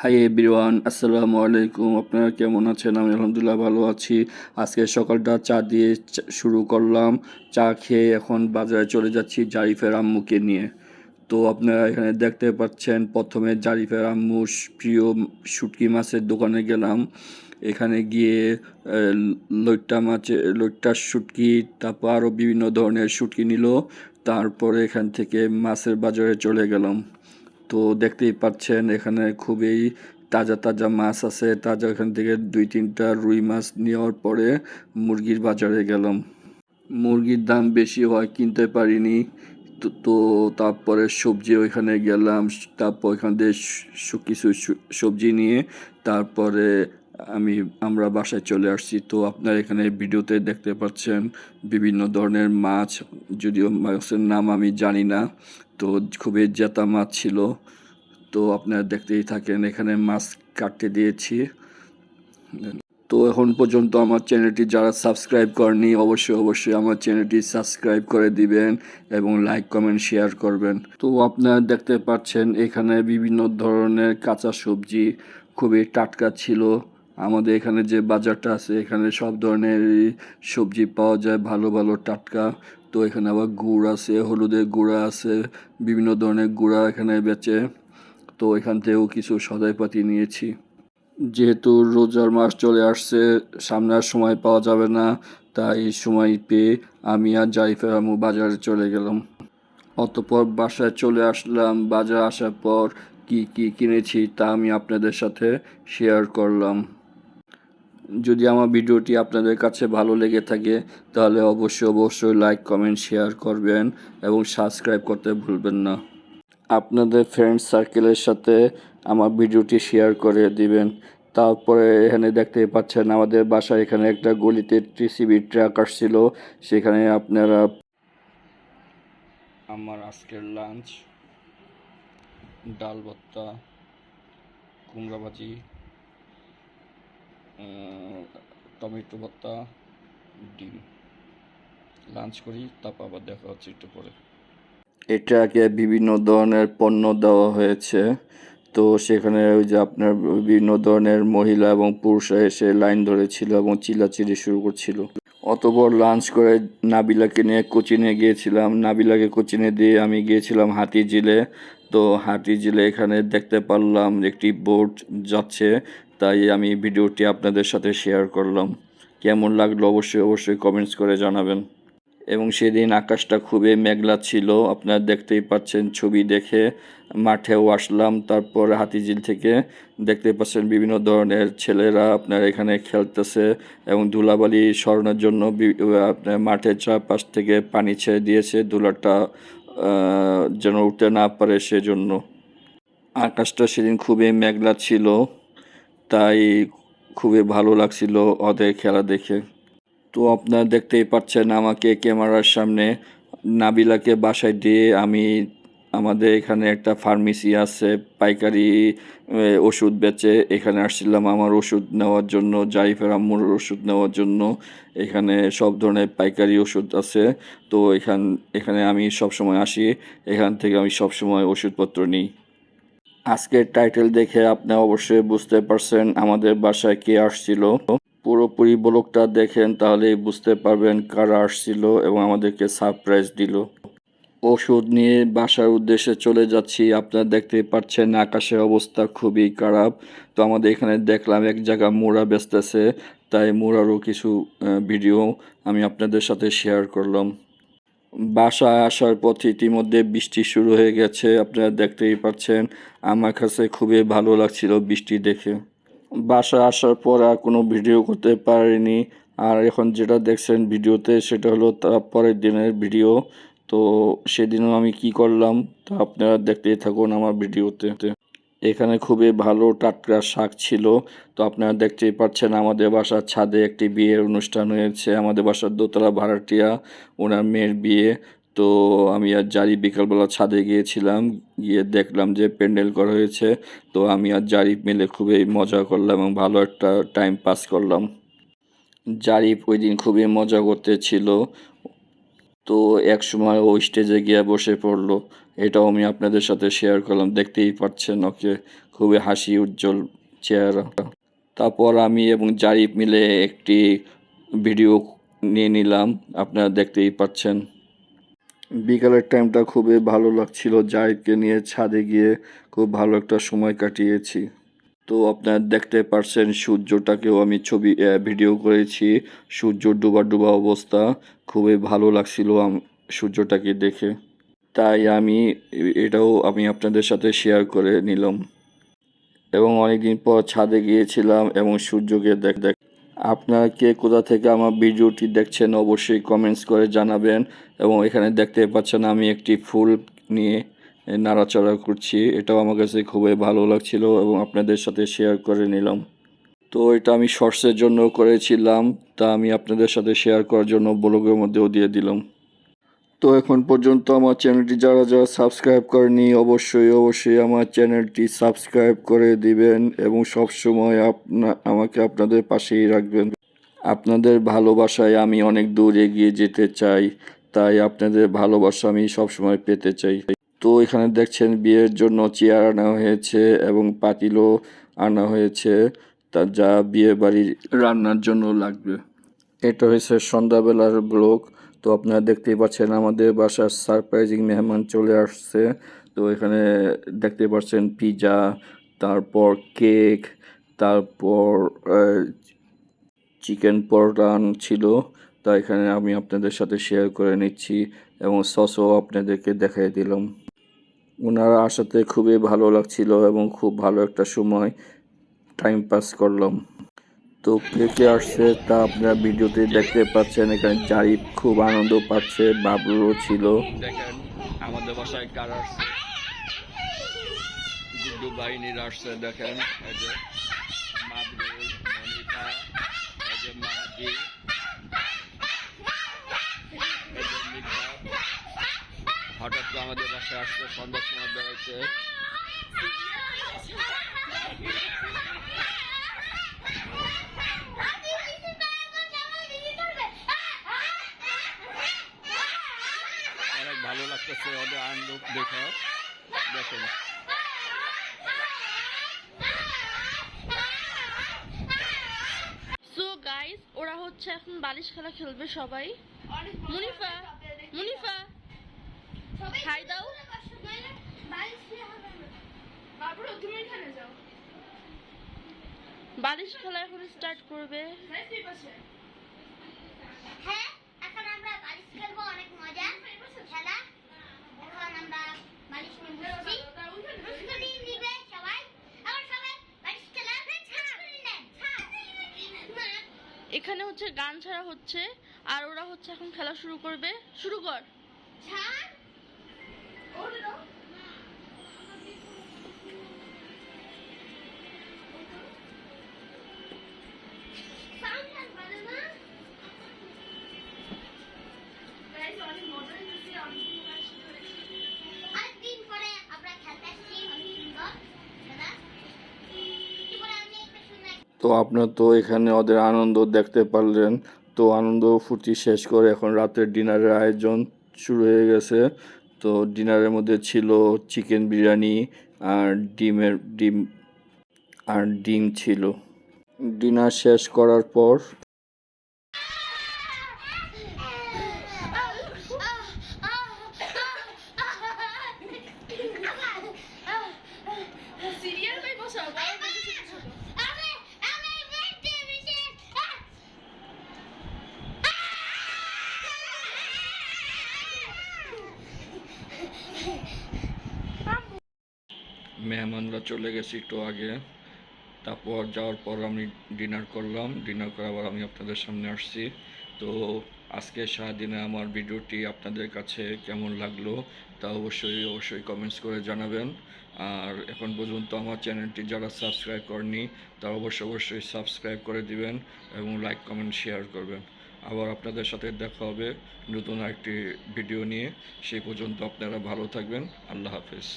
Hi everyone আসসালামু আলাইকুম আপনারা কেমন আছেন? আমি আলহামদুলিল্লাহ ভালো আছি। আজকে সকালটা চা দিয়ে শুরু করলাম। চা খেয়ে এখন বাজারে চলে যাচ্ছি জারিফের আম্মুকে নিয়ে। তো আপনারা এখানে দেখতে পাচ্ছেন, প্রথমে জারিফের আম্মুর প্রিয় শুটকি মাছের দোকানে গেলাম। এখানে গিয়ে লইট্টা মাছের লইট্টার শুটকি, তারপর আরও বিভিন্ন ধরনের শুটকি নিল। তারপরে এখান থেকে মাছের বাজারে চলে গেলাম। তো দেখতেই পাচ্ছেন, এখানে খুবই তাজা তাজা মাছ আছে। তাজা এখান থেকে দুই তিনটা রুই মাছ নেওয়ার পরে মুরগির বাজারে গেলাম। মুরগির দাম বেশি হয় কিনতে পারিনি। তো তারপরে সবজি ওইখানে গেলাম। তারপর ওইখান সু- কিছু সবজি নিয়ে তারপরে আমি, আমরা বাসায় চলে আসছি। তো আপনার এখানে ভিডিওতে দেখতে পাচ্ছেন বিভিন্ন ধরনের মাছ। যদিও মাছের নাম আমি জানি না। তো খুবই জেতা মাছ ছিল। তো আপনারা দেখতেই থাকেন, এখানে মাছ কাটতে দিয়েছি। তো এখন পর্যন্ত আমার চ্যানেলটি যারা সাবস্ক্রাইব করেনি অবশ্যই অবশ্যই আমার চ্যানেলটি সাবস্ক্রাইব করে দিবেন এবং লাইক, কমেন্ট, শেয়ার করবেন। তো আপনারা দেখতে পাচ্ছেন, এখানে বিভিন্ন ধরনের কাঁচা সবজি খুবই টাটকা ছিল। আমাদের এখানে যে বাজারটা আছে, এখানে সব ধরনের সবজি পাওয়া যায়, ভালো ভালো টাটকা। তো এখানে আবার গুড় আছে, হলুদের গুঁড়া আছে, বিভিন্ন ধরনের গুঁড়া এখানে বেচে। তো এখান থেকেও কিছু সদাইপাতি নিয়েছি। যেহেতু রোজার মাস চলে আসছে, সামনে আর সময় পাওয়া যাবে না, তাই সময় পেয়ে আমি আর জারিফের আমু বাজারে চলে গেলাম। অতপর বাসায় চলে আসলাম, বাজার আসার পর কি কি কিনেছি তা আমি আপনাদের সাথে শেয়ার করলাম। যদি আমার ভিডিওটি আপনাদের কাছে ভালো লেগে থাকে, তাহলে অবশ্যই অবশ্যই লাইক কমেন্ট শেয়ার করবেন এবং সাবস্ক্রাইব করতে ভুলবেন না। আপনাদের ফ্রেন্ড সার্কেলের সাথে আমার ভিডিওটি শেয়ার করে দিবেন। তারপরে এখানে দেখতে পাচ্ছেন, আমাদের বাসার এখানে একটা গলিতে টিসিবি ট্রাক আসছিল। সেখানে আপনারা আমার আজকের লাঞ্চ ডাল ভর্তা কুমড়া ভাজি টমেটো ভর্তা ডিম। লাঞ্চ করি, তারপর আবার দেখা হচ্ছে একটু পরে। এটাকে বিভিন্ন ধরনের পণ্য দেওয়া হয়েছে। তো সেখানে ওই যে আপনার বিভিন্ন ধরনের মহিলা এবং পুরুষরা এসে লাইন ধরেছিল এবং চিল্লাচিল্লি শুরু করছিল। অতপর লাঞ্চ করে নাবিলাকে নিয়ে কোচিনে গিয়েছিলাম। নাবিলাকে কোচিনে দিয়ে আমি গিয়েছিলাম হাতি হাতিঝিলে। তো হাতিঝিলে এখানে দেখতে পারলাম একটি বোট যাচ্ছে। তাই আমি ভিডিওটি আপনাদের সাথে শেয়ার করলাম। কেমন লাগল অবশ্যই অবশ্যই কমেন্টস করে জানাবেন। এবং সেদিন আকাশটা খুবই মেঘলা ছিল, আপনারা দেখতেই পাচ্ছেন ছবি দেখে মাঠেও আসলাম, তারপর হাতিঝিল থেকে দেখতে পাচ্ছেন বিভিন্ন ধরনের ছেলেরা আপনার এখানে খেলতেছে এবং ধুলাবালি সরানোর জন্য আপনার মাঠের চারপাশ থেকে পানি ছেড়ে দিয়েছে, ধুলাটা যেন উঠতে না পারে সেজন্য। আকাশটা সেদিন খুবই মেঘলা ছিল। তাই খুবই ভালো লাগছিল ওদের খেলা দেখে। তো আপনারা দেখতেই পাচ্ছেন আমাকে ক্যামেরার সামনে নাবিলাকে বাসায় দিয়ে আমি আমাদের এখানে একটা ফার্মেসি আছে, পাইকারি ওষুধ বেচে এখানে আসছিলাম আমার ওষুধ নেওয়ার জন্য জারিফের আম্মুর ওষুধ নেওয়ার জন্য। এখানে সব ধরনের পাইকারি ওষুধ আছে। তো এখান, এখানে আমি সব সময় আসি, এখান থেকে আমি সব সময় ওষুধপত্র নিই। আজকের টাইটেল দেখে আপনি অবশ্যই বুঝতে পারছেন আমাদের বাসায় কে আসছিল। পুরোপুরি ব্লগটা দেখেন তাহলেই বুঝতে পারবেন কারা আসছিল এবং আমাদেরকে সারপ্রাইজ দিল। ওষুধ নিয়ে বাসার উদ্দেশ্যে চলে যাচ্ছি। আপনারা দেখতে পাচ্ছেন আকাশের অবস্থা খুবই খারাপ। তো আমাদের এখানে দেখলাম এক জায়গা মোড়া বেচতেছে, তাই মোড়ারও কিছু ভিডিও আমি আপনাদের সাথে শেয়ার করলাম। বাসায় আসার পথে ইতিমধ্যে বৃষ্টি শুরু হয়ে গেছে, আপনারা দেখতেই পাচ্ছেন। আমার কাছে খুবই ভালো লাগছিল বৃষ্টি দেখে। বাসায় আসার পর আর কোনো ভিডিও করতে পারিনি। আর এখন যেটা দেখছেন ভিডিওতে, সেটা হলো তারপরের দিনের ভিডিও। তো সেদিনও আমি কি করলাম, তা আপনারা দেখতেই থাকুন আমার ভিডিওতে। এখানে খুবই ভালো টাটকা শাক ছিল। তো আপনারা দেখতেই পাচ্ছেন আমাদের বাসার ছাদে একটি বিয়ের অনুষ্ঠান হয়েছে। আমাদের বাসার দোতলা ভাড়াটিয়া, ওনার মেয়ের বিয়ে। তো আমি আর জারি বিকালবেলা ছাদে গিয়েছিলাম, গিয়ে দেখলাম যে প্যান্ডেল করা হয়েছে। তো আমি আর জারি মিলে খুবই মজা করলাম এবং ভালো একটা টাইম পাস করলাম। জারিফ ওই দিন খুবই মজা করতেছিল। তো এক সময় ও স্টেজে গিয়ে বসে পড়ল। এটাও আমি আপনাদের সাথে শেয়ার করলাম। দেখতেই পাচ্ছেন ওকে খুবই হাসি, উজ্জ্বল চেহারা। তারপর আমি এবং জারিফ মিলে একটি ভিডিও নিয়ে নিলাম। আপনারা দেখতেই পাচ্ছেন। বিকালের টাইমটা খুবই ভালো লাগছিল। জারিফকে নিয়ে ছাদে গিয়ে খুব ভালো একটা সময় কাটিয়েছি। তো আপনারা দেখতে পারছেন সূর্যটাকেও আমি ছবি ভিডিও করেছি। সূর্য ডুবা ডুবা অবস্থা। খুবই ভালো লাগছিল সূর্যটাকে দেখে। তাই আমি এটাও আমি আপনাদের সাথে শেয়ার করে নিলাম। এবং অনেকদিন পর ছাদে গিয়েছিলাম এবং সূর্যকে দেখ দেখ, আপনারা কে কোথা থেকে আমার ভিডিওটি দেখছেন অবশ্যই কমেন্টস করে জানাবেন। এবং এখানে দেখতে পাচ্ছেন আমি একটি ফুল নিয়ে নাড়াচাড়া করছি। এটাও আমার কাছে খুবই ভালো লাগছিল এবং আপনাদের সাথে শেয়ার করে নিলাম। তো এটা আমি শর্টসের জন্য করেছিলাম, তা আমি আপনাদের সাথে শেয়ার করার জন্য ব্লগের মধ্যেও দিয়ে দিলাম। তো এখন পর্যন্ত আমার চ্যানেলটি যারা যারা সাবস্ক্রাইব করেনি, অবশ্যই অবশ্যই আমার চ্যানেলটি সাবস্ক্রাইব করে দিবেন এবং সবসময় আপনা, আমাকে আপনাদের পাশেই রাখবেন। আপনাদের ভালোবাসায় আমি অনেক দূর এগিয়ে যেতে চাই, তাই আপনাদের ভালোবাসা আমি সবসময় পেতে চাই। তো এখানে দেখছেন বিয়ের জন্য চেয়ার আনা হয়েছে এবং পাতিলও আনা হয়েছে। তা যা বিয়ে বাড়ির রান্নার জন্য লাগবে। এটা হয়েছে সন্ধ্যাবেলার ব্লগ। তো আপনারা দেখতেই পাচ্ছেন আমাদের বাসার সারপ্রাইজিং মেহমান চলে আসছে। তো এখানে দেখতে পাচ্ছেন পিজা, তারপর কেক, তারপর চিকেন পরোটান ছিল। তা এখানে আমি আপনাদের সাথে শেয়ার করে নিচ্ছি এবং সসও আপনাদেরকে দেখাই দিলাম। ওনারা আসাতে খুবই ভালো লাগছিল এবং খুব ভালো একটা সময় টাইম পাস করলাম। তো কে কে আসছে তা আপনারা ভিডিওতে দেখতে পাচ্ছেন। এখানে জারিফ খুব আনন্দ পাচ্ছে বাবুরও ছিল। আমাদের বাসায় কার আসছে? গুড্ডু বাহিনীর আসছে, দেখেন, এই যে এই যে মাহাদি এই যে মিঠাত। করে আমাদের বাসায় আসছে সন্ধ্যার সময় বেড়াইতে অনেক ভালো লাগতেছে ওদের আনন্দ দেখে। দেখেন। সো গাইস ওরা হচ্ছে এখন বালিশ খেলা খেলবে সবাই। মুনিফা মুনিফা। হাই দাও। বালিশ খেলা এখন স্টার্ট করবে। হ্যাঁ এখন আমরা বালিশ খেলব অনেক মজা। খেলা। এখন আমরা বালিশ নিয়ে বসছি। পুষ্করি নিবে সবাই। আবার সবাই বালিশ খেলা ছাড় নেন ছাড়। এখানে হচ্ছে গান ছাড়া হচ্ছে আর ওরা হচ্ছে এখন খেলা শুরু করবে। শুরু কর। ছাড়। তো আপনার তো এখানে ওদের আনন্দ দেখতে পারলেন। তো আনন্দ ফুর্তি শেষ করে এখন রাতের ডিনারের আয়োজন শুরু হয়ে গেছে। তো ডিনারের মধ্যে ছিল চিকেন বিরিয়ানি আর ডিমের ডিম, আর ডিম ছিল। ডিনার শেষ করার পর সিরিয়াল বাই বসা আমি আমি বেঁচে বেঁচে মেহমানরা চলে গেছে একটু আগে। তারপর যাওয়ার পর আমি ডিনার করলাম। ডিনার করে আবার আমি আপনাদের সামনে আসছি। তো আজকে সারাদিনে আমার ভিডিওটি আপনাদের কাছে কেমন লাগল তা অবশ্যই অবশ্যই কমেন্টস করে জানাবেন। আর এখন পর্যন্ত আমার চ্যানেলটি যারা সাবস্ক্রাইব করেনি তা অবশ্যই অবশ্যই সাবস্ক্রাইব করে দিবেন এবং লাইক কমেন্ট শেয়ার করবেন। আবার আপনাদের সাথে দেখা হবে নতুন একটি ভিডিও নিয়ে। সেই পর্যন্ত আপনারা ভালো থাকবেন। আল্লাহ হাফেজ।